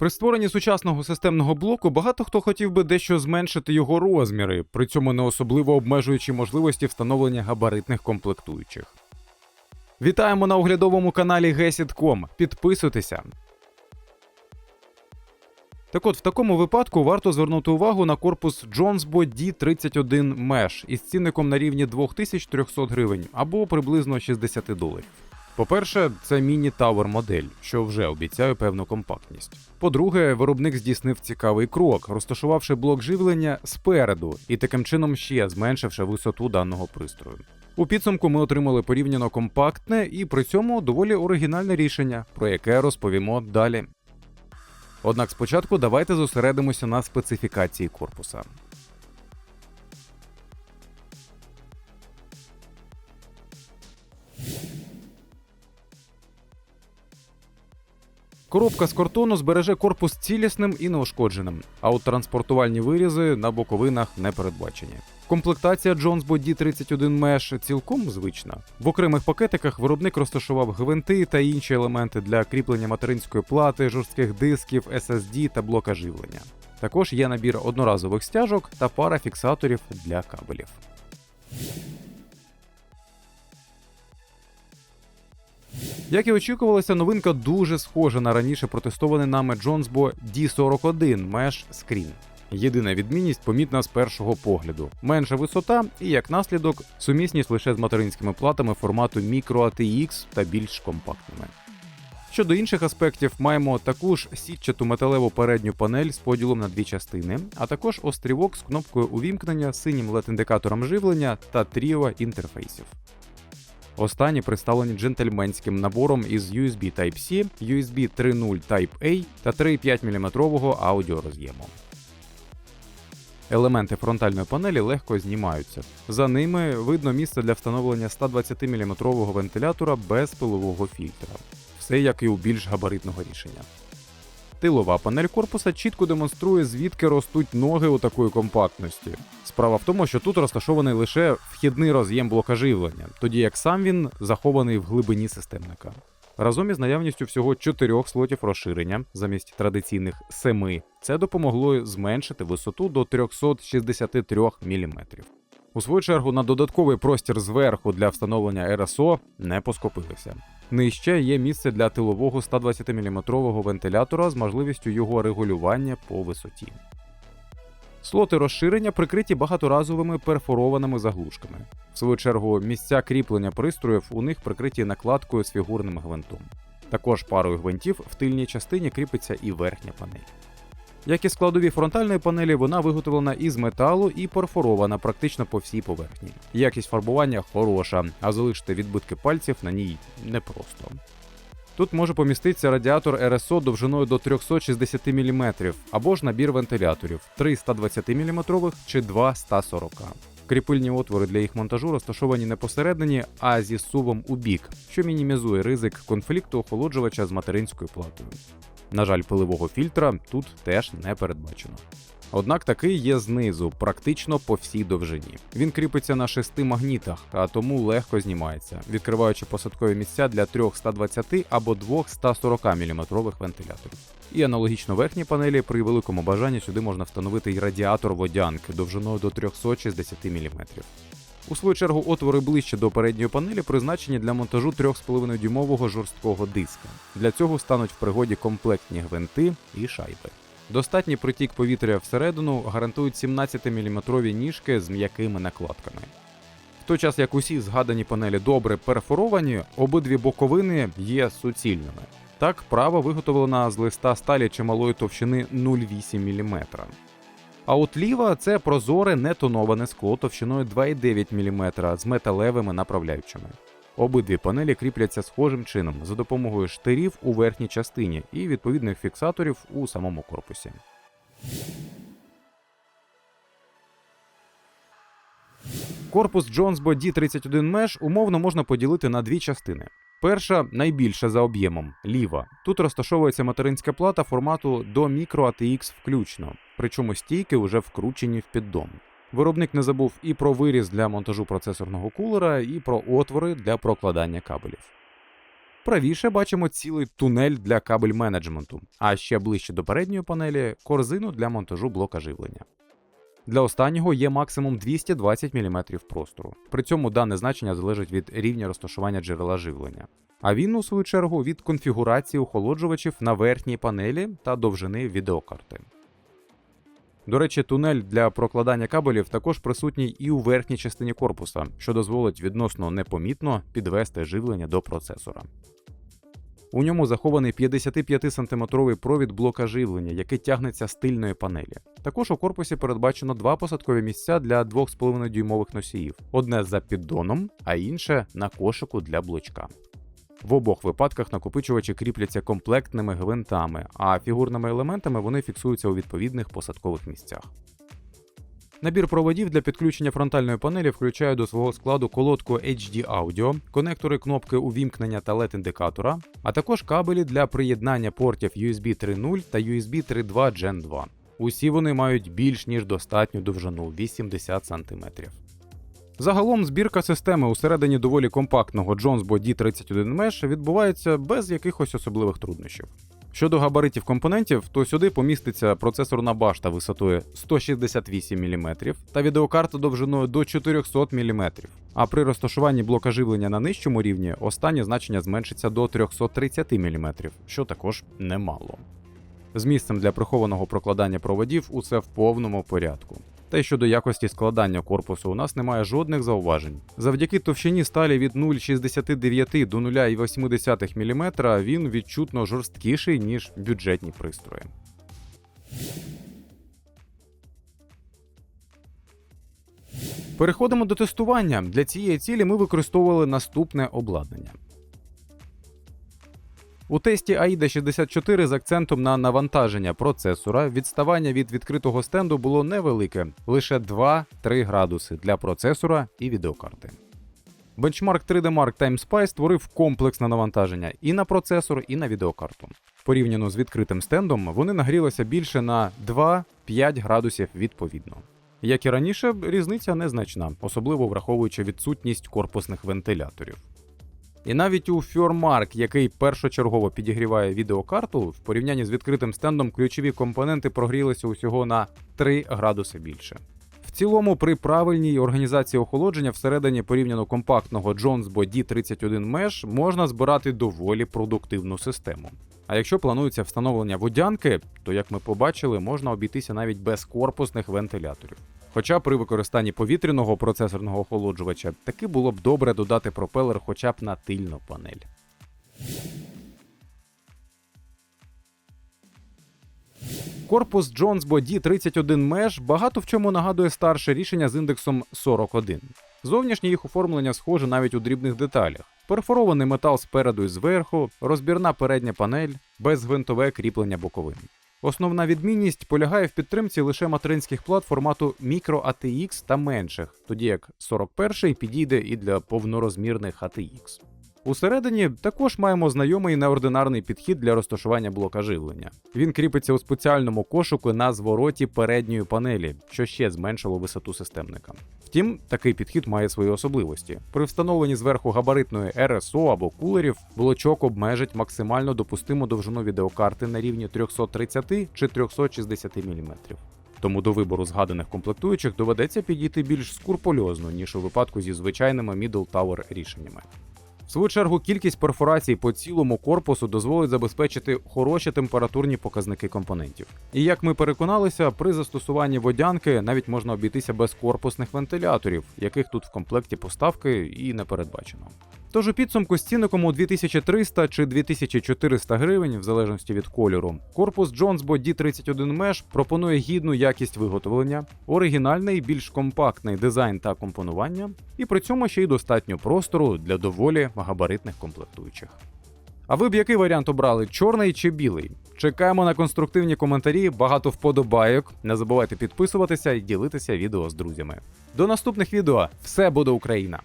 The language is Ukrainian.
При створенні сучасного системного блоку багато хто хотів би дещо зменшити його розміри, при цьому не особливо обмежуючи можливості встановлення габаритних комплектуючих. Вітаємо на оглядовому каналі Gesit.com. Підписуйтеся. Так от, в такому випадку варто звернути увагу на корпус Jonesbo D31 Mesh із цінником на рівні 2300 гривень або приблизно 60 доларів. По-перше, це міні-тавер модель, що вже обіцяє певну компактність. По-друге, виробник здійснив цікавий крок, розташувавши блок живлення спереду і таким чином ще зменшивши висоту даного пристрою. У підсумку ми отримали порівняно компактне і при цьому доволі оригінальне рішення, про яке розповімо далі. Однак спочатку давайте зосередимося на специфікації корпуса. Коробка з картону збереже корпус цілісним і неушкодженим, а от транспортувальні вирізи на боковинах не передбачені. Комплектація Jonesbo D31 Mesh цілком звична. В окремих пакетиках виробник розташував гвинти та інші елементи для кріплення материнської плати, жорстких дисків, SSD та блока живлення. Також є набір одноразових стяжок та пара фіксаторів для кабелів. Як і очікувалося, новинка дуже схожа на раніше протестований нами Jonesbo D41 Mesh Screen. Єдина відмінність помітна з першого погляду: менша висота і, як наслідок, сумісність лише з материнськими платами формату Micro ATX та більш компактними. Щодо інших аспектів, маємо таку ж сітчату металеву передню панель з поділом на дві частини, а також острівок з кнопкою увімкнення, синім LED-індикатором живлення та тріо інтерфейсів. Останні представлені джентльменським набором із USB Type-C, USB 3.0 Type-A та 3,5 мм аудіороз'єму. Елементи фронтальної панелі легко знімаються. За ними видно місце для встановлення 120 мм вентилятора без пилового фільтра. Все як і у більш габаритного рішення. Тилова панель корпуса чітко демонструє, звідки ростуть ноги у такої компактності. Справа в тому, що тут розташований лише вхідний роз'єм блока живлення, тоді як сам він захований в глибині системника. Разом із наявністю всього чотирьох слотів розширення замість традиційних семи, це допомогло зменшити висоту до 363 мм. У свою чергу на додатковий простір зверху для встановлення РСО не поскупилися. Нижче є місце для тилового 120 мм вентилятора з можливістю його регулювання по висоті. Слоти розширення прикриті багаторазовими перфорованими заглушками. В свою чергу, місця кріплення пристроїв у них прикриті накладкою з фігурним гвинтом. Також парою гвинтів в тильній частині кріпиться і верхня панель. Як і складові фронтальної панелі, вона виготовлена із металу і перфорована практично по всій поверхні. Якість фарбування хороша, а залишити відбитки пальців на ній непросто. Тут може поміститися радіатор РСО довжиною до 360 мм або ж набір вентиляторів 3 120 мм чи 2 140 Кріпильні отвори для їх монтажу розташовані не посередині, а зі сувом у бік, що мінімізує ризик конфлікту охолоджувача з материнською платою. На жаль, пиливого фільтра тут теж не передбачено. Однак такий є знизу, практично по всій довжині. Він кріпиться на шести магнітах, а тому легко знімається, відкриваючи посадкові місця для трьох 120 або двох 140 мм вентиляторів. І аналогічно верхній панелі при великому бажанні сюди можна встановити й радіатор водянки довжиною до 360 мм. У свою чергу отвори ближче до передньої панелі призначені для монтажу 3,5 дюймового жорсткого диска. Для цього стануть в пригоді комплектні гвинти і шайби. Достатній притік повітря всередину гарантують 17-мм ніжки з м'якими накладками. В той час як усі згадані панелі добре перфоровані, обидві боковини є суцільними. Так, права виготовлена з листа сталі чималої товщини 0,8 мм. А от ліва це прозоре нетоноване скло товщиною 2,9 мм з металевими направляючими. Обидві панелі кріпляться схожим чином за допомогою штирів у верхній частині і відповідних фіксаторів у самому корпусі. Корпус Jonesbo D31 Mesh умовно можна поділити на дві частини. Перша найбільша за об'ємом ліва. Тут розташовується материнська плата формату до Micro ATX включно, причому стійки вже вкручені в піддон. Виробник не забув і про виріз для монтажу процесорного кулера, і про отвори для прокладання кабелів. Правіше бачимо цілий тунель для кабель менеджменту, а ще ближче до передньої панелі корзину для монтажу блока живлення. Для останнього є максимум 220 мм простору. При цьому дане значення залежить від рівня розташування джерела живлення. А він, у свою чергу, від конфігурації охолоджувачів на верхній панелі та довжини відеокарти. До речі, тунель для прокладання кабелів також присутній і у верхній частині корпуса, що дозволить відносно непомітно підвести живлення до процесора. У ньому захований 55-сантиметровий провід блока живлення, який тягнеться з тильної панелі. Також у корпусі передбачено два посадкові місця для 2,5 дюймових носіїв: одне за піддоном, а інше на кошику для блочка. В обох випадках накопичувачі кріпляться комплектними гвинтами, а фігурними елементами вони фіксуються у відповідних посадкових місцях. Набір проводів для підключення фронтальної панелі включає до свого складу колодку HD Audio, конектори кнопки увімкнення та LED-індикатора, а також кабелі для приєднання портів USB 3.0 та USB 3.2 Gen 2. Усі вони мають більш ніж достатню довжину 80 см. Загалом збірка системи усередині доволі компактного Jonesbo D31 Mesh відбувається без якихось особливих труднощів. Щодо габаритів компонентів, то сюди поміститься процесорна башта висотою 168 мм та відеокарта довжиною до 400 мм. А при розташуванні блока живлення на нижчому рівні останнє значення зменшиться до 330 мм, що також немало. З місцем для прихованого прокладання проводів усе в повному порядку. Та й щодо якості складання корпусу у нас немає жодних зауважень. Завдяки товщині сталі від 0,69 до 0,8 мм він відчутно жорсткіший, ніж бюджетні пристрої. Переходимо до тестування. Для цієї цілі ми використовували наступне обладнання. У тесті AIDA 64 з акцентом на навантаження процесора відставання від відкритого стенду було невелике лише 2-3 градуси для процесора і відеокарти. Бенчмарк 3D Mark Time створив комплексне навантаження і на процесор, і на відеокарту. Порівняно з відкритим стендом, вони нагрілися більше на 2-5 градусів відповідно. Як і раніше, різниця незначна, особливо враховуючи відсутність корпусних вентиляторів. І навіть у Fjordmark, який першочергово підігріває відеокарту, в порівнянні з відкритим стендом ключові компоненти прогрілися усього на 3 градуси більше. В цілому, при правильній організації охолодження всередині порівняно компактного Jonesbo D31 Mesh можна збирати доволі продуктивну систему. А якщо планується встановлення водянки, то як ми побачили, можна обійтися навіть без корпусних вентиляторів. Хоча при використанні повітряного процесорного охолоджувача таки було б добре додати пропелер хоча б на тильну панель. Корпус Jonesbo D31 Mesh багато в чому нагадує старше рішення з індексом 41. Зовнішнє їх оформлення схоже навіть у дрібних деталях. Перфорований метал спереду і зверху, розбірна передня панель, безгвинтове кріплення боковин. Основна відмінність полягає в підтримці лише материнських плат формату Micro ATX та менших, тоді як 41 підійде і для повнорозмірних ATX. Усередині також маємо знайомий неординарний підхід для розташування блока живлення. Він кріпиться у спеціальному кошику на звороті передньої панелі, що ще зменшило висоту системника. Втім, такий підхід має свої особливості. При встановленні зверху габаритної RSO або кулерів блочок обмежить максимально допустиму довжину відеокарти на рівні 330 чи 360 мм. Тому до вибору згаданих комплектуючих доведеться підійти більш скурпульозно, ніж у випадку зі звичайними Middle Tower рішеннями. В свою чергу, кількість перфорацій по цілому корпусу дозволить забезпечити хороші температурні показники компонентів. І як ми переконалися, при застосуванні водянки навіть можна обійтися без корпусних вентиляторів, яких тут в комплекті поставки і не передбачено. Тож у підсумку з цінником у 2300 чи 2400 гривень, в залежності від кольору, корпус Jonesbo D31 Mesh пропонує гідну якість виготовлення, оригінальний, більш компактний дизайн та компонування, і при цьому ще й достатньо простору для доволі габаритних комплектуючих. А ви б який варіант обрали чорний чи білий? Чекаємо на конструктивні коментарі, багато вподобайок. Не забувайте підписуватися і ділитися відео з друзями. До наступних відео все буде Україна!